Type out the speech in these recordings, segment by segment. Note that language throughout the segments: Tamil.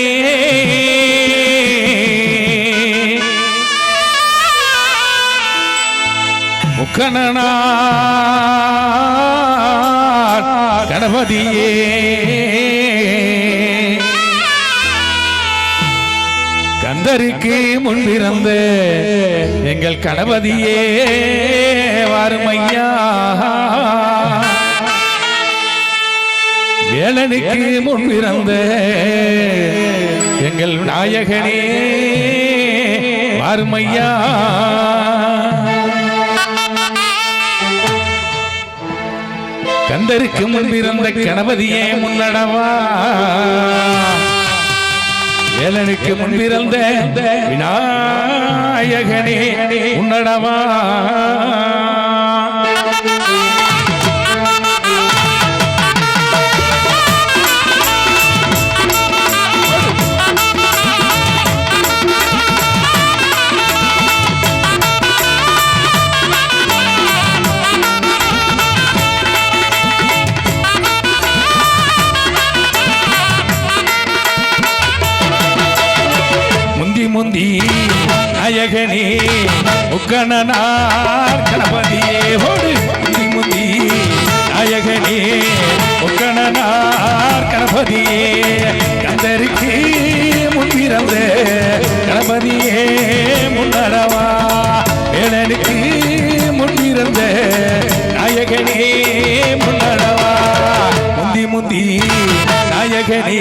கண்ணே கணபதியே. கந்தருக்கு முன்பிறந்த எங்கள் கணபதியே. வாருமையா. வேலனுக்கு முன்பிறந்த எங்கள் நாயகனே வாருமையா. கந்தருக்கு முன்பிருந்த கணபதியே முன்னடவா. வேலனுக்கு முன்பிருந்த விநாயகனே முன்னடவா. முந்தி முந்தி நாயகனே முக்கணனார் கணபதியே ஓடு. முந்தி முந்தி நாயகனே உக்கணனார் கணபதியே. கந்தருக்கு முன்பிறந்த கணபதியே முன்னடவா. வேளனுக்கு முன்பிறந்த நாயகனே முன்னடவா. முந்தி முந்தி நாயகனே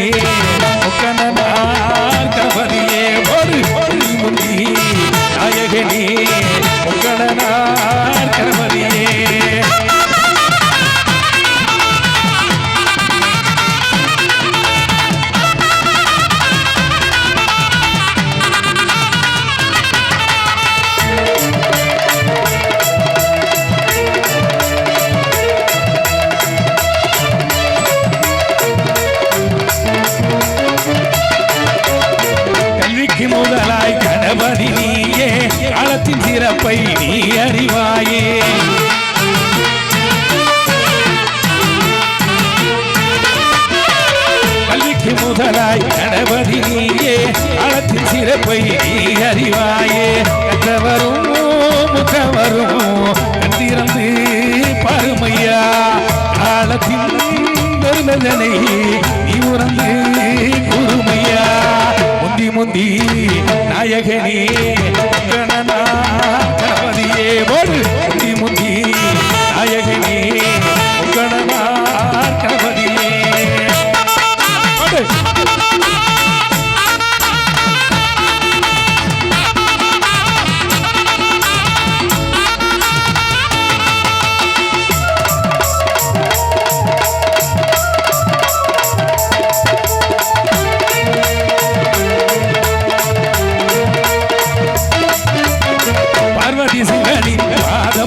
முதலாய் கணபதி நீயே காலத்தின் சிறப்பை நீ அறிவாயே. பள்ளிக்கு முதலாய் கணபதி நீயே காலத்தின் சிறப்பை நீ அறிவாயே. கற்றவரும் முகவரும் கண்டிருந்து பருமையா. காலத்தின் பெருமதனை நீ உறந்து குருமையா முந்தி முந்தி நாயகனே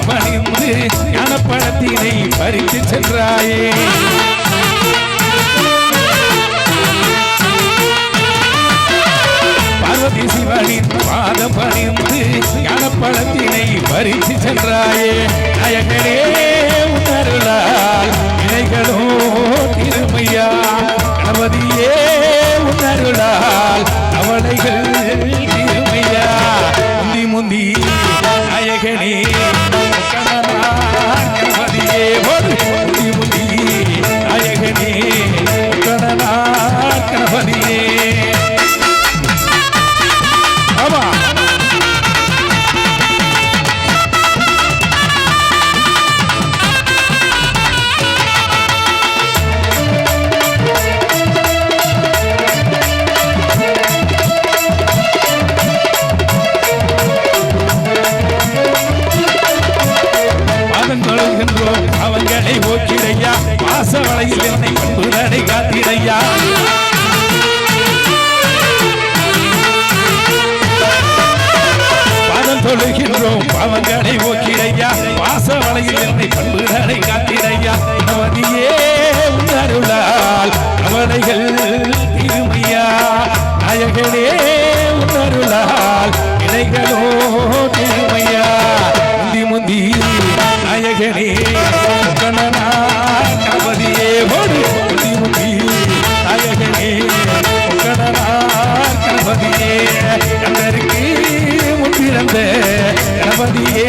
பணிந்து ஞானப்பழத்தினை பறித்து சென்றாயே. பார்வதி சிவனின் பாதம் பணிந்து ஞானப்பழத்தினை பறித்து சென்றாயே. நாயகனே ஓக்கிடையா வாசவளையில் என்னை பண்புதனை காத்திடையா பாதம் தொழுகின்றோம் அவங்களை ஓக்கிடையா வாசவளையில் என்னை பண்புதனை காத்திடையா அவதியே உணருளால் கவலைகள் திருமையா. நாயகனே உணருளால் இணைகளோ திருமையா. முந்தி முந்தி நாயகனே. கண்டருக்கு